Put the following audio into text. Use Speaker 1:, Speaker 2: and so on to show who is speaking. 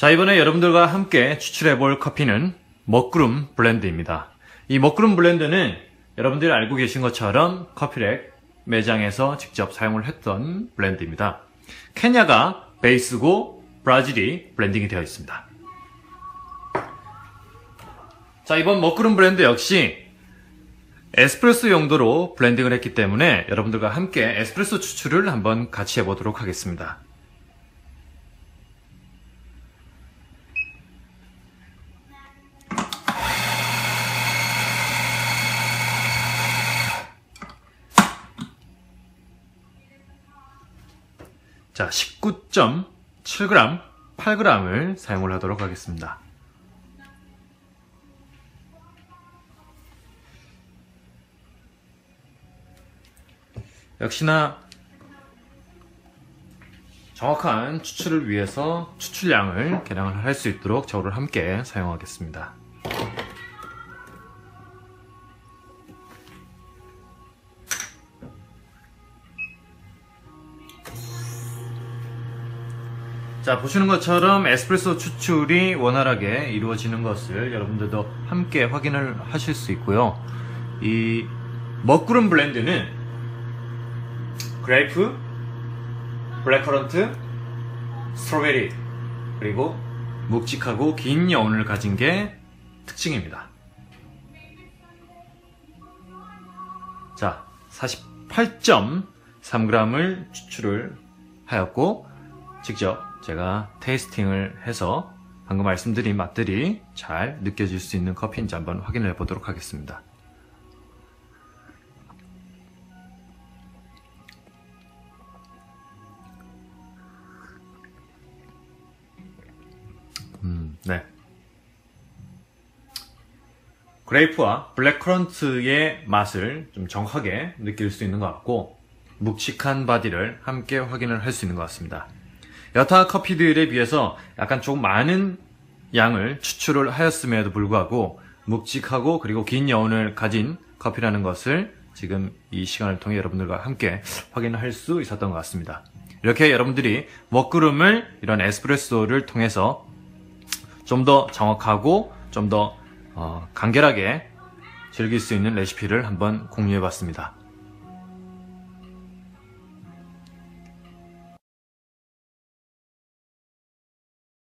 Speaker 1: 자, 이번에 여러분들과 함께 추출해 볼 커피는 먹구름 블렌드입니다. 이 먹구름 블렌드는 여러분들이 알고 계신 것처럼 커피렉 매장에서 직접 사용을 했던 블렌드입니다. 케냐가 베이스고 브라질이 블렌딩이 되어 있습니다. 자, 이번 먹구름 블렌드 역시 에스프레소 용도로 블렌딩을 했기 때문에 여러분들과 함께 에스프레소 추출을 한번 같이 해보도록 하겠습니다. 자, 19.7g, 8g을 사용을 하도록 하겠습니다. 역시나 정확한 추출을 위해서 추출량을 계량을 할 수 있도록 저를 함께 사용하겠습니다. 자, 보시는 것처럼 에스프레소 추출이 원활하게 이루어지는 것을 여러분들도 함께 확인을 하실 수 있고요. 이 먹구름 블렌드는 그레이프, 블랙커런트, 스트로베리, 그리고 묵직하고 긴 여운을 가진 게 특징입니다. 자, 48.3g을 추출을 하였고, 직접 제가 테이스팅을 해서 방금 말씀드린 맛들이 잘 느껴질 수 있는 커피인지 한번 확인을 해보도록 하겠습니다. 음, 네. 그레이프와 블랙커런트의 맛을 좀 정확하게 느낄 수 있는 것 같고 묵직한 바디를 함께 확인을 할 수 있는 것 같습니다. 여타 커피들에 비해서 약간 조금 많은 양을 추출을 하였음에도 불구하고 묵직하고 그리고 긴 여운을 가진 커피라는 것을 지금 이 시간을 통해 여러분들과 함께 확인할 수 있었던 것 같습니다. 이렇게 여러분들이 먹구름을 이런 에스프레소를 통해서 좀 더 정확하고 좀더 어, 간결하게 즐길 수 있는 레시피를 한번 공유해 봤습니다.